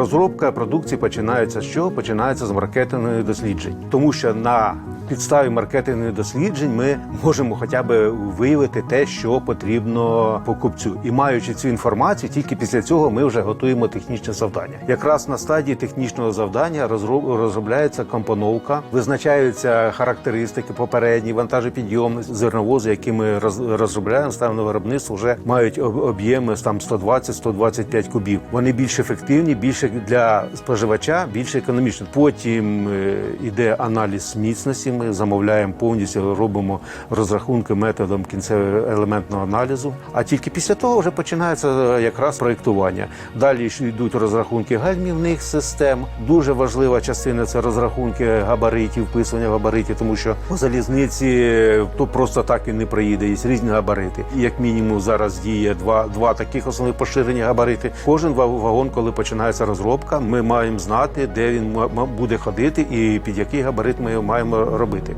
Розробка продукції починається з чого? Починається з маркетингових досліджень, тому що на підставі маркетингових досліджень ми можемо хоча б виявити те, що потрібно покупцю. І маючи цю інформацію, тільки після цього ми вже готуємо технічне завдання. Якраз на стадії технічного завдання розроб- розробляється компоновка, визначаються характеристики попередні, вантажопідйомність, зерновози, які ми роз- розробляємо, ставимо на виробництво, вже мають об- об'єми там 120-125 кубів. Вони більш ефективні, більше для споживача, більш економічні. Потім е, іде аналіз міцності. Ми замовляємо повністю, робимо розрахунки методом кінцевого елементного аналізу. А тільки після того вже починається е, якраз проєктування. Далі йдуть розрахунки гальмівних систем. Дуже важлива частина це розрахунки габаритів, вписування габаритів, тому що по залізниці е, то просто так і не проїде. Є різні габарити. Як мінімум зараз діє два, два таких основних поширені габарити. Кожен ва- вагон, коли починається розробка, ми маємо знати, де він буде ходити і під який габарит ми його маємо робити.